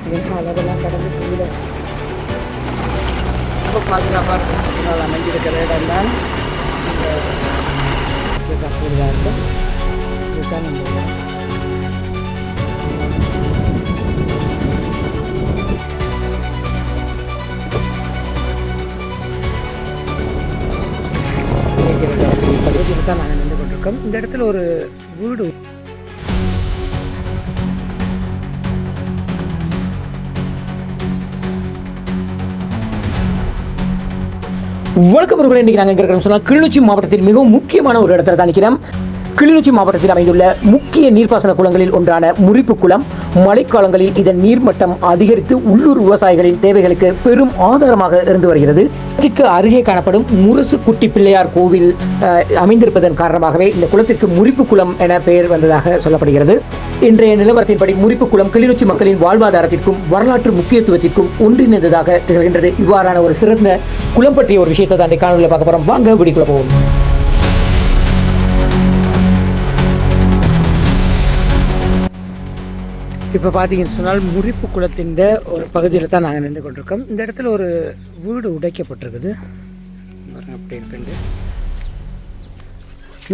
பார்த்தீங்கன்னா அளவெல்லாம் கடந்து கீழே ரொம்ப பாதுகாப்பாக இருக்கும் அமைஞ்சிருக்கிற இடம் தான் இந்த இருக்கும் இதுதான் இந்த இடம். இருக்கிற பகுதியில் நாங்கள் நின்று கொண்டிருக்கோம் இந்த இடத்துல ஒரு வீடு வணக்கம் அவர்களே இன்றைக்கி நாங்கள் இருக்கிறோம் சொன்னால் கிளிநொச்சி மாவட்டத்தில் மிகவும் முக்கியமான ஒரு இடத்துல தான் நிற்கிறோம். கிளிநொச்சி மாவட்டத்தில் அமைந்துள்ள முக்கிய நீர்ப்பாசன குளங்களில் ஒன்றான முறிப்பு குளம் மழைக்காலங்களில் இதன் நீர்மட்டம் அதிகரித்து உள்ளூர் விவசாயிகளின் தேவைகளுக்கு பெரும் ஆதாரமாக இருந்து வருகிறது. குளத்திற்கு அருகே காணப்படும் முரசு குட்டி பிள்ளையார் கோவில் அமைந்திருப்பதன் காரணமாகவே இந்த குளத்திற்கு முறிப்பு குளம் என பெயர் வந்ததாக சொல்லப்படுகிறது. இன்றைய நிலவரத்தின்படி முறிப்பு குளம் கிளிநொச்சி மக்களின் வாழ்வாதாரத்திற்கும் வரலாற்று முக்கியத்துவத்திற்கும் ஒன்றிணைந்ததாக திகழ்கின்றது. இவ்வாறான ஒரு சிறந்த குளம் பற்றிய ஒரு விஷயத்தை தான் காணொலியில் பார்க்க போகிறோம் வாங்க விடிக்குள்ள போவோம். இப்போ பார்த்தீங்கன்னு சொன்னால் முறிப்பு குளத்தின் ஒரு பகுதியில் தான் நாங்கள் நின்று கொண்டிருக்கோம். இந்த இடத்துல ஒரு வீடு உடைக்கப்பட்டிருக்குது. அப்படி இருக்குண்டு.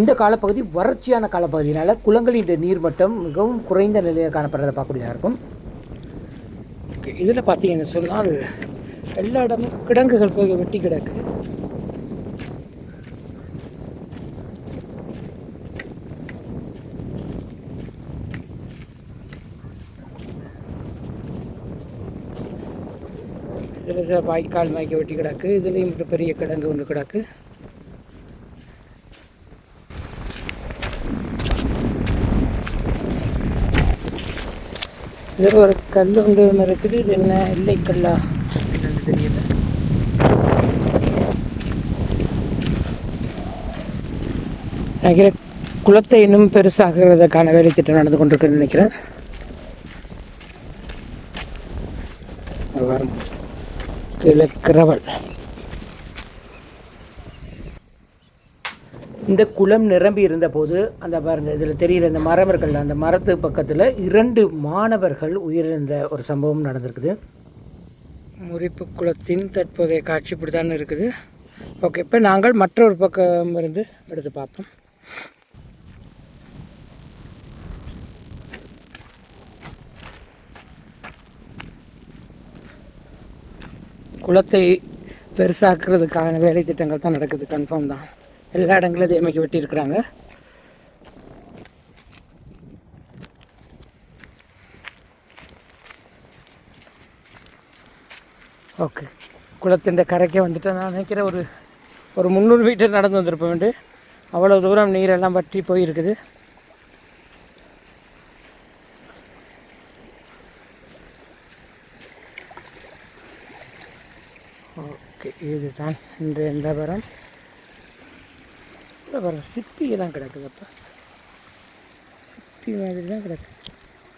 இந்த காலப்பகுதி வறட்சியான காலப்பகுதியினால் குளங்களின் நீர்மட்டம் மிகவும் குறைந்த நிலையில் காணப்படுறதை பார்க்கக்கூடியதாக இருக்கும். இதில் பார்த்தீங்கன்னு சொன்னால் எல்லா இடமும் கிடங்குகள் போய் வெட்டி கிடக்கு. இதில் சில வாய்க்கால் மாய்க்க வெட்டி கிடக்கு. இதுலேயும் ஒரு பெரிய கிடங்கு ஒன்று கிடக்கு. இதில் ஒரு கல் ஒன்று ஒன்று இருக்குது. இது என்ன? இல்லை கல்லா? என்னன்னு தெரியல. நினைக்கிறேன் குளத்தை இன்னும் பெருசாகிறதுக்கான வேலை திட்டம் நடந்து கொண்டிருக்குன்னு நினைக்கிறேன். வரும் கிழக்கிறவள். கிரவல் இந்த குளம் நிரம்பி இருந்தபோது அந்த பாருங்க இதில் தெரிகிற இந்த மரம் இருக்குல்ல அந்த மரத்து பக்கத்தில் இரண்டு மாணவர்கள் உயிரிழந்த ஒரு சம்பவம் நடந்திருக்குது. முறிப்பு குளத்தின் தற்போதைய காட்சி இப்படி தான் இருக்குது. ஓகே இப்போ நாங்கள் மற்றொரு பக்கம் இருந்து எடுத்து பார்ப்போம். குளத்தை பெருசாக்குறதுக்கான வேலை திட்டங்கள் தான் நடக்குது கன்ஃபார்ம் தான். எல்லா இடங்களும் இதே மாதிரி வெட்டியிருக்கிறாங்க. ஓகே குளத்தின் கரைக்கே வந்துட்டு நான் நினைக்கிறேன் ஒரு ஒரு முந்நூறு மீட்டர் நடந்து வந்திருப்பேன். வேண்டு அவ்வளோ தூரம் நீரெல்லாம் வற்றி போயிருக்குது ஓகே இதுதான் இந்த இந்த மரம் இந்த மரம் சிப்பியெல்லாம் கிடக்குதப்பா. சிப்பி மாதிரி தான் கிடக்கு.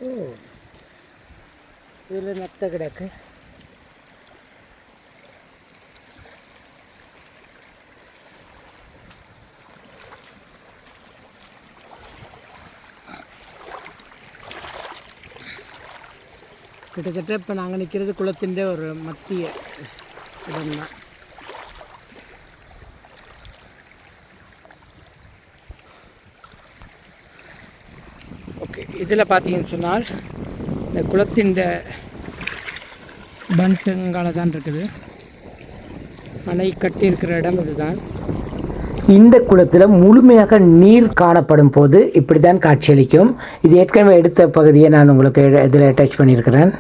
ஓ. இதில் மெத்த கிடக்கு. கிட்டத்தட்ட இப்போ நாங்கள் நிற்கிறது குளத்திൻ്റെ ஒரு மத்திய இடம் தான் ஓகே இதில் பார்த்தீங்கன்னு சொன்னால் இந்த குளத்தின் பண்ட்டுங்கால தான் இருக்குது. அணை கட்டியிருக்கிற இடம் இதுதான். இந்த குளத்தில் முழுமையாக நீர் காணப்படும் போது இப்படி தான் காட்சியளிக்கும். இது ஏற்கனவே எடுத்த பகுதியை நான் உங்களுக்கு இதில் அட்டாச் பண்ணியிருக்கிறேன்.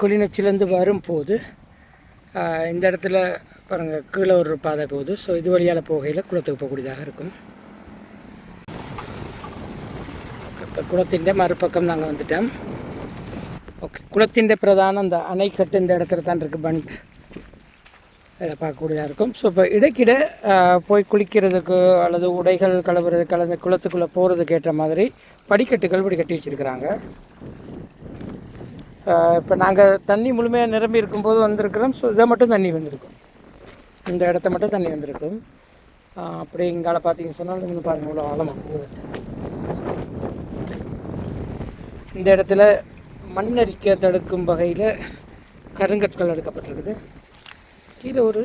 கிளிநொச்சிலேருந்து வரும்போது இந்த இடத்துல பாருங்கள் கீழே ஒரு பாதை போகுது. ஸோ இது வழியால் போகையில் குளத்துக்கு போகக்கூடியதாக இருக்கும். இப்போ குளத்தின் மறுபக்கம் நாங்கள் வந்துட்டோம். ஓகே குளத்தின் பிரதான அந்த அணைக்கட்டு இந்த இடத்துல தான் இருக்குது பண்ட் இதை பார்க்கக்கூடியதாக இருக்கும். ஸோ இப்போ இடைக்கிட போய் குளிக்கிறதுக்கு அல்லது உடைகள் கலவுறதுக்கு அல்லது குளத்துக்குள்ளே போகிறதுக்கு ஏற்ற மாதிரி படிக்கட்டுகள் இப்படி கட்டி வச்சுருக்கிறாங்க. இப்போ நாங்கள் தண்ணி முழுமையாக நிரம்பி இருக்கும்போது வந்திருக்கிறோம். ஸோ இதை மட்டும் தண்ணி வந்திருக்கும். இந்த இடத்த மட்டும் தண்ணி வந்திருக்கும். அப்படி அப்படியே இங்கால பார்த்தீங்கன்னு சொன்னால் இங்கே பாருங்கள் இவ்வளோ ஆழமாக இந்த இடத்துல மண்ணரிக்க தடுக்கும் வகையில் கருங்கற்கள் எடுக்கப்பட்டிருக்குது. கீழே ஒரு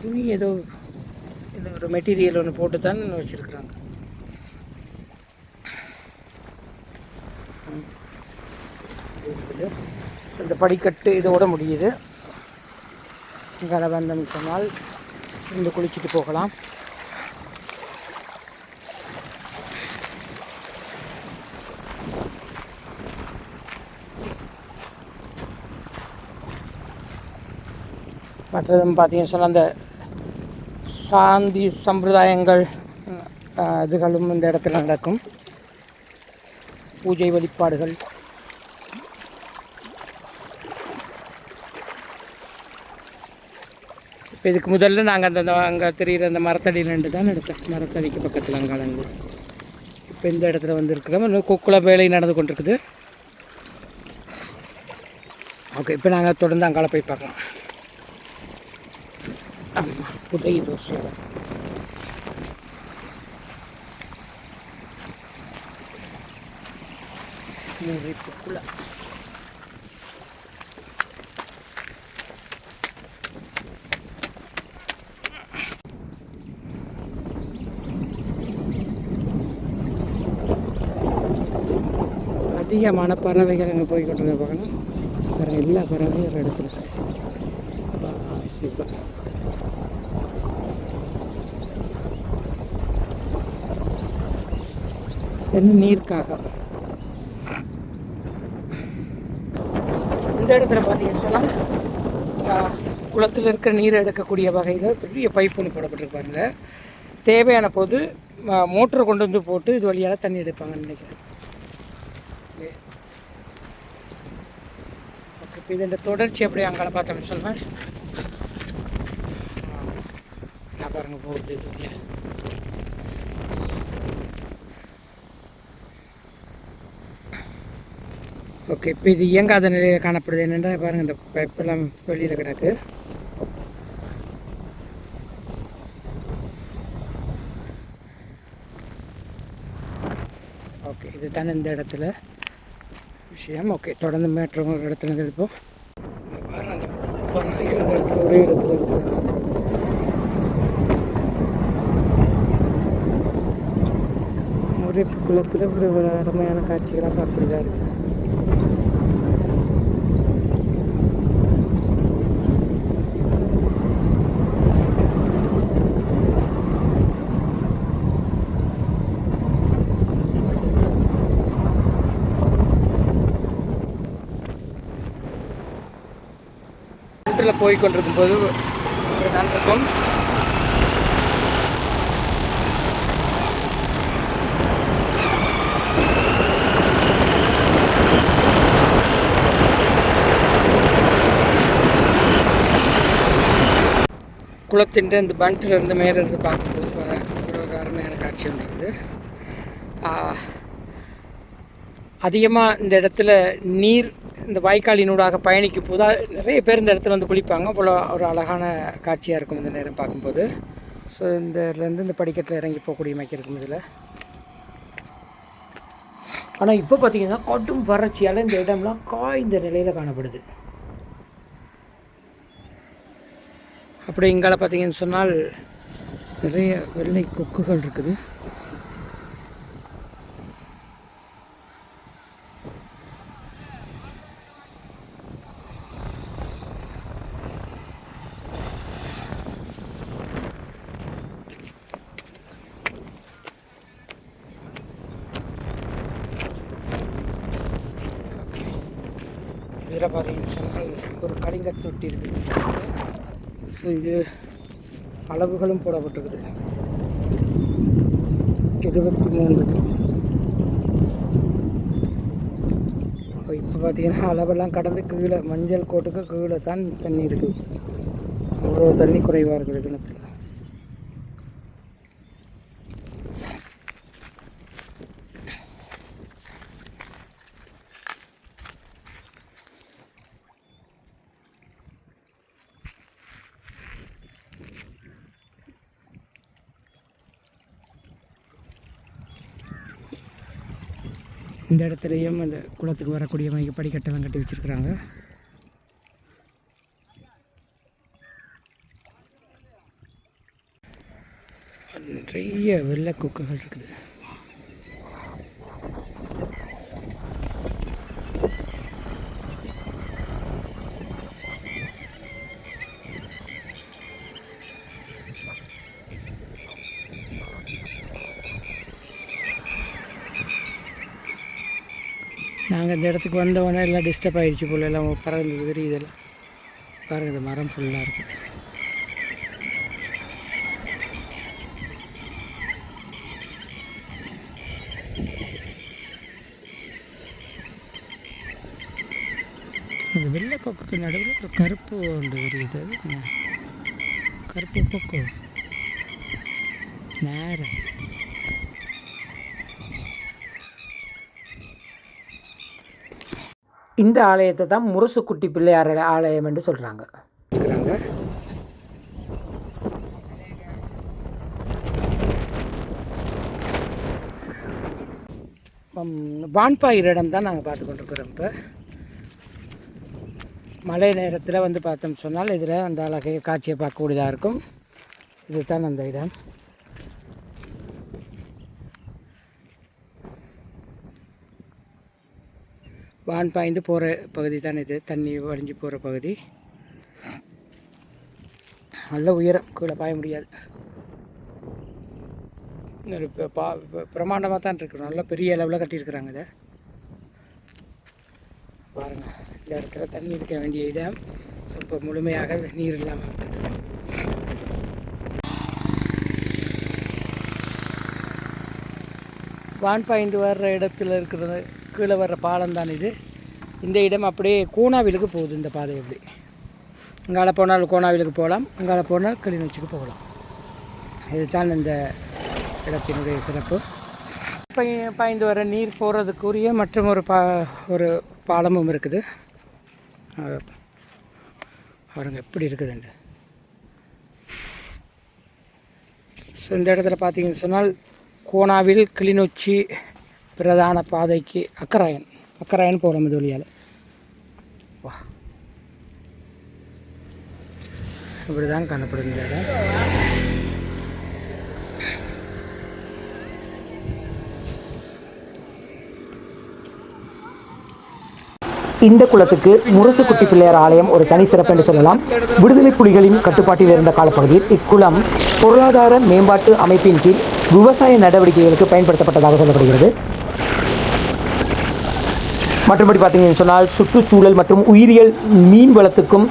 துணி ஏதோ இந்த ஒரு மெட்டீரியல் ஒன்று போட்டு தான் வச்சுருக்குறாங்க. இருக்குது ஸோ இந்த படிக்கட்டு இதோட முடியுது. இங்கே வந்தோம் சொன்னால் இங்கே குளிச்சுட்டு போகலாம். மற்றதும் பார்த்தீங்கன்னு சொன்னால் அந்த சாந்தி சம்பிரதாயங்கள் இதுகளும் இந்த இடத்துல நடக்கும். பூஜை வழிபாடுகள். இப்போ இதுக்கு முதல்ல நாங்கள் அந்த அங்கே தெரிகிற அந்த மரத்தடியில் தான் எடுத்தோம் மரத்தடிக்கு பக்கத்தில் அங்காளந்து இப்போ இந்த இடத்துல வந்திருக்கிறோம். இன்னும் கொக்குள வேலை நடந்து கொண்டிருக்குது. ஓகே இப்போ நாங்கள் தொடர்ந்து அங்கால போய் பார்க்கலாம். ஆமாம் புதை ரோஸ் முறிப்புக்குள்ள அதிகமான பறவைகள் அங்கே போய் கொண்டு பார்க்கணும். வேறு எல்லா பறவையும் ஒரு இடத்துல. சூப்பர் என்ன நீர்க்காக? இந்த இடத்துல பார்த்தீங்கன்னு சொன்னால் குளத்தில் இருக்கிற நீரை எடுக்கக்கூடிய வகையில் பெரிய பைப் ஒன்று போடப்பட்டிருப்பாருங்க தேவையான போது மோட்டர் கொண்டு வந்து போட்டு இது வழியால் தண்ணி எடுப்பாங்கன்னு நினைக்கிறேன். இப்போ இதோட தொடர்ச்சி எப்படி அங்கால பார்த்தோம்னு சொன்னால் நான் பாருங்க போகுது இல்லையா ஓகே இப்போ இது இயங்காத நிலையில் காணப்படுது. என்னென்னா பாருங்கள் இந்த பைப்பெல்லாம் வெளியில் கிடக்கு. ஓகே இது தானே இந்த இடத்துல. விஷயம். ஓகே தொடர்ந்து மேட்ரு இடத்துல இருந்து எடுப்போம். இங்க ஒரே இடத்துல ஒரே குளத்தில் ஒரு அருமையான காட்சிகளாக பார்க்குறதா இருக்குது போய்கொண்டிருக்கும் போய் போது ஒரு நன்றிருக்கும் குளத்தின் இந்த பண்ட்டில் இருந்து மேலே இருந்து பார்க்கும்போது வர அருமையான காட்சி ஒன்று அதிகமாக இந்த இடத்துல நீர் இந்த வாய்க்காலினூடாக பயணிக்கும் போது நிறைய பேர் இந்த இடத்துல வந்து குளிப்பாங்க. அவ்வளோ ஒரு அழகான காட்சியாக இருக்கும் இந்த நேரம் பார்க்கும்போது. ஸோ இந்த இதுலேருந்து இந்த படிக்கட்டில் இறங்கி போகக்கூடிய மாதிரி இருக்கும் இதில். ஆனால் இப்போ பார்த்தீங்கன்னா கடும் வறட்சியால் இந்த இடம்லாம் காய்ந்த நிலையில் காணப்படுது. அப்படி இங்கால பார்த்தீங்கன்னு சொன்னால் நிறைய வெள்ளை கொக்குகள் இருக்குது. இதில் பார்த்தீங்கன்னு சொன்னால் ஒரு கலிங்கட் தொட்டி இருக்குது ஸோ இது அளவுகளும் போடப்பட்டிருக்குது. இருபத்தி மூணு இப்போ பார்த்தீங்கன்னா அளவெல்லாம் கடந்து கீழே மஞ்சள் கோட்டுக்கு கீழே தான் தண்ணி இருக்குது அவ்வளோ தண்ணி குறைவாக இருக்குது கிணத்துல. இந்த இடத்துலையும் அந்த குளத்துக்கு வரக்கூடிய மாதிரி படிக்கட்டெல்லாம் கட்டி வச்சுருக்குறாங்க. நிறைய வெள்ளை கொக்குகள் இருக்குது நாங்கள் இந்த இடத்துக்கு வந்தவொடனே எல்லாம் டிஸ்டர்ப் ஆகிடுச்சு போல் எல்லாம். பறந்து விரியுதெல்லாம் பாருங்கள் இந்த மரம் ஃபுல்லாக இருக்குது அந்த வெள்ளை கொக்குக்கு நடுவில் ஒரு கருப்பு ஒன்று விரியுது கருப்பு கொக்கு? நேரம். இந்த ஆலயத்தை தான் முரசு குட்டி பிள்ளையார் ஆலயம் என்று சொல்கிறாங்க வான்பாயிர் இடம் தான் நாங்கள் பார்த்து கொண்டிருக்கிறோம் இப்போ. மழை நேரத்தில் வந்து பார்த்தோம் சொன்னால் இதில் அந்த அழகை காட்சியை பார்க்கக்கூடியதாக இருக்கும். இதுதான் அந்த இடம். வான் பாய்ந்து போகிற பகுதி தான் இது. தண்ணி வடிஞ்சு போகிற பகுதி. நல்ல உயரம். கீழே பாய முடியாது. இப்போ பா பிரமாண்டமாக தான் இருக்கு. நல்ல பெரிய அளவில் கட்டியிருக்கிறாங்க இதை. பாருங்கள் இந்த இடத்துல தண்ணி இருக்க வேண்டிய இடம். ஸோ முழுமையாக நீர் இல்லாமல் இருக்குது. வான் பாயிண்ட் வர்ற இடத்துல இருக்கிறது கீழே வர்ற பாலம் தான் இது. இந்த இடம் அப்படியே கூனாவிலுக்கு போகுது இந்த பாதை எப்படி. இங்கால போனால் கோனாவிலுக்கு போகலாம் இங்கால போனால் கிளிநொச்சிக்கு போகலாம். இதுதான் இந்த இடத்தினுடைய சிறப்பு. பாய்ந்து வர நீர் போகிறதுக்குரிய மற்றும் ஒரு பா ஒரு பாலமும் இருக்குது. அது பாருங்க எப்படி இருக்குதுண்டு ஸோ இந்த இடத்துல பார்த்தீங்கன்னு சொன்னால் கோனாவில் கிளிநொச்சி பிரதான பாதைக்கு அக்கராயன். அக்கராயன் போகிறோம் இது வழியால். வா. இப்படி தான் காணப்படும் இந்த இடம் இந்த குளத்துக்கு முரசுக்குட்டி பிள்ளையார் ஆலயம் ஒரு தனி சிறப்பு என்று சொல்லலாம். விடுதலை புலிகளின் கட்டுப்பாட்டில் இருந்த காலப்பகுதியில் இக்குளம் பொருளாதார மேம்பாட்டு அமைப்பின் கீழ் விவசாய நடவடிக்கைகளுக்கு பயன்படுத்தப்பட்டதாக சொல்லப்படுகிறது. மற்றபடி பார்த்தீங்கன்னு சொன்னால் சுற்றுச்சூழல் மற்றும் உயிரியல் மீன் வளத்துக்கும்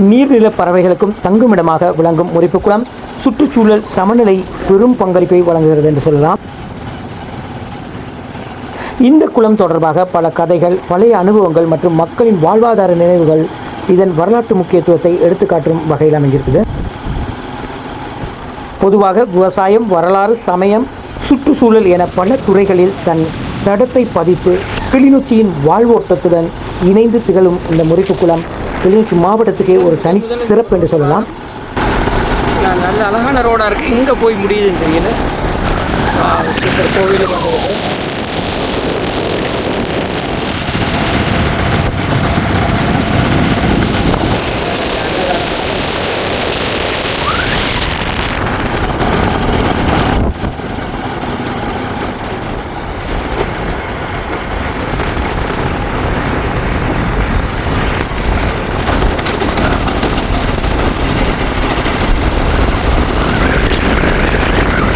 நீர்நில பறவைகளுக்கும் தங்குமிடமாக விளங்கும் குளம் சுற்றுச்சூழல் சமநிலை பெரும் பங்களிப்பை வழங்குகிறது என்று சொல்லலாம். இந்த குளம் தொடர்பாக பல கதைகள் பழைய அனுபவங்கள் மற்றும் மக்களின் வாழ்வாதார நினைவுகள் இதன் வரலாற்று முக்கியத்துவத்தை எடுத்துக்காட்டும் வகையில் அமைஞ்சிருக்குது பொதுவாக விவசாயம் வரலாறு சமயம் சுற்றுச்சூழல் என பல துறைகளில் தன் தடத்தை பதித்து கிளிநொச்சியின் வாழ்வோட்டத்துடன் இணைந்து திகழும் இந்த முறிப்பு குளம் கிளிநொச்சி மாவட்டத்துக்கே ஒரு தனி சிறப்பு என்று சொல்லலாம். நல்ல அழகான ரோடாக இருக்குது எங்கே போய் முடியுதுன்னு தெரியல. கோவிலுக்கு வந்து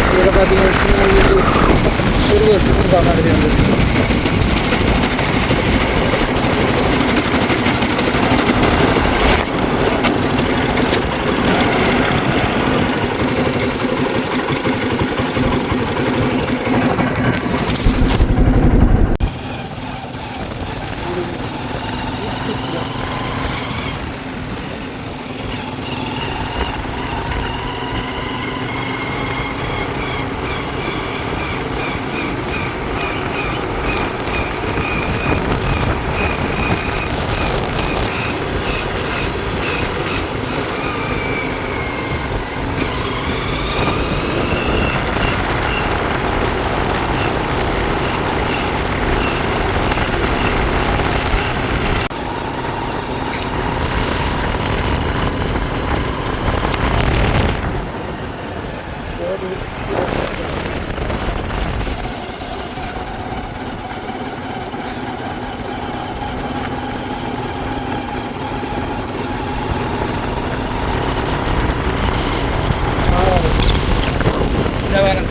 இதில் பார்த்தீங்கன்னா சிறிய சுற்றுலா மாதிரி இருந்தது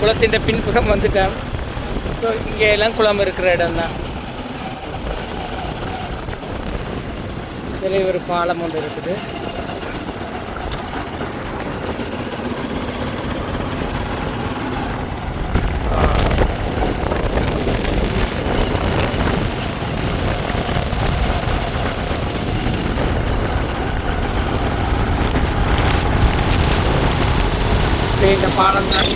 குளத்தின் பின்புறம் வந்துட்டேன். ஸோ இங்கே எல்லாம் குளம் இருக்கிற இடம் தான் இதில் ஒரு பாலம் ஒன்று இருக்குது. இந்த பாலம் தான்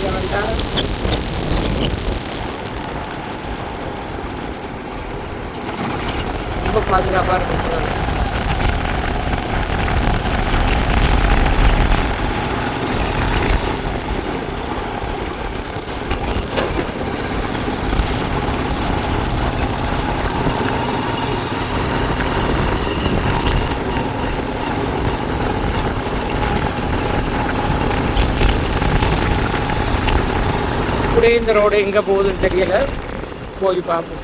ரொம்ப பாதுகாப்பாக இருக்கும் அப்படியே இந்த ரோடு எங்கே போகுதுன்னு தெரியல. போய் பார்ப்போம்.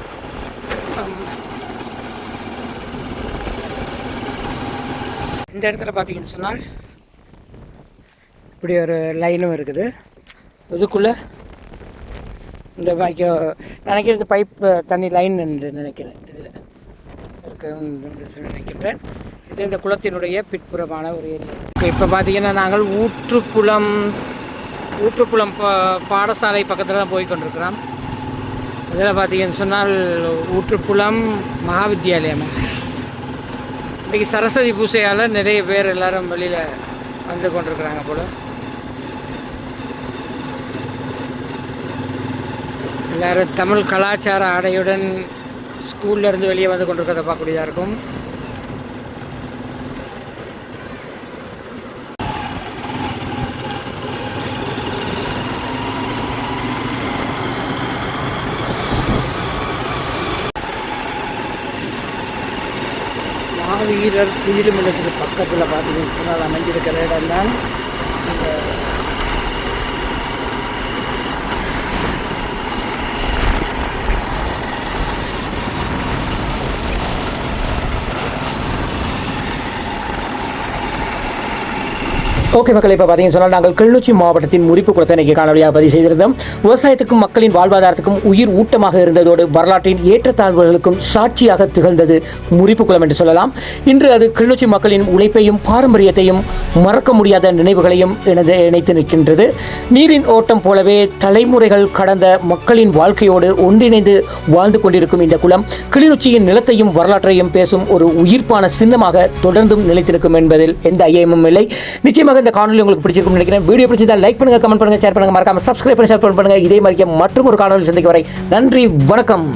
இந்த இடத்துல பார்த்தீங்கன்னு சொன்னால் இப்படி ஒரு லைனும் இருக்குது. இதுக்குள்ளே இந்த பாக்கி நினைக்கிறது பைப் தண்ணி லைன் என்று நினைக்கிறேன். இதில் இருக்கு நினைக்கின்றேன். இது இந்த குளத்தினுடைய பிற்புறமான ஒரு ஏரியா. இப்போ பார்த்தீங்கன்னா நாங்கள் ஊற்றுக்குளம் ஊற்றுக்குளம் பா பாடசாலை பக்கத்தில் தான் போய் கொண்டிருக்கிறோம் இதில் பார்த்தீங்கன்னு சொன்னால் ஊற்றுக்குளம் மகாவித்யாலயம் இன்றைக்கி சரஸ்வதி பூஜையால் நிறைய பேர் எல்லாரும் வெளியில் வந்து கொண்டிருக்கிறாங்க போல். எல்லாரும் தமிழ் கலாச்சார ஆடையுடன் ஸ்கூல்லேருந்து வெளியே வந்து கொண்டிருக்கிறத பார்க்கக்கூடியதாக இருக்கும். மாவீரர் குயிலுமில்லத்துக்கு பக்கத்தில் பார்த்தீங்கன்னு சொன்னால் அமைஞ்சிருக்கிற இடம் தான் ஓகே மக்கள் இப்போ பார்த்தீங்கன்னு சொன்னால் நாங்கள் கிளிநொச்சி மாவட்டத்தின் முறிப்பு குளத்தை இன்றைக்கி காணொலியாக பதிவு செய்திருந்தோம். விவசாயத்துக்கும் மக்களின் வாழ்வாதாரத்துக்கும் உயிர் ஊட்டமாக இருந்ததோடு வரலாற்றின் ஏற்றத்தாழ்வுகளுக்கும் சாட்சியாக திகழ்ந்தது முறிப்பு குளம் என்று சொல்லலாம். இன்று அது கிளிநொச்சி மக்களின் உழைப்பையும் பாரம்பரியத்தையும் மறக்க முடியாத நினைவுகளையும் இணைந்து இணைத்து நிற்கின்றது. நீரின் ஓட்டம் போலவே தலைமுறைகள் கடந்த மக்களின் வாழ்க்கையோடு ஒன்றிணைந்து வாழ்ந்து கொண்டிருக்கும் இந்த குளம் கிளிநொச்சியின் நிலத்தையும் வரலாற்றையும் பேசும் ஒரு உயிர்ப்பான சின்னமாக தொடர்ந்தும் நிலைத்திருக்கும் என்பதில் எந்த ஐயமும் இல்லை. நிச்சயமாக இந்த காணொலி உங்களுக்கு பிடிச்சிருக்கும் நினைக்கிறேன். வீடியோ பிடிச்சதா லைக் பண்ணுங்க கமெண்ட் பண்ணுங்க ஷேர் பண்ணுங்க மறக்காம சப்ஸ்கிரைப் பண்ணி ஷேர் பண்ணுங்க. இதே மாதிரி மற்றும் ஒரு காணொலி சந்திக்க வரை நன்றி வணக்கம்.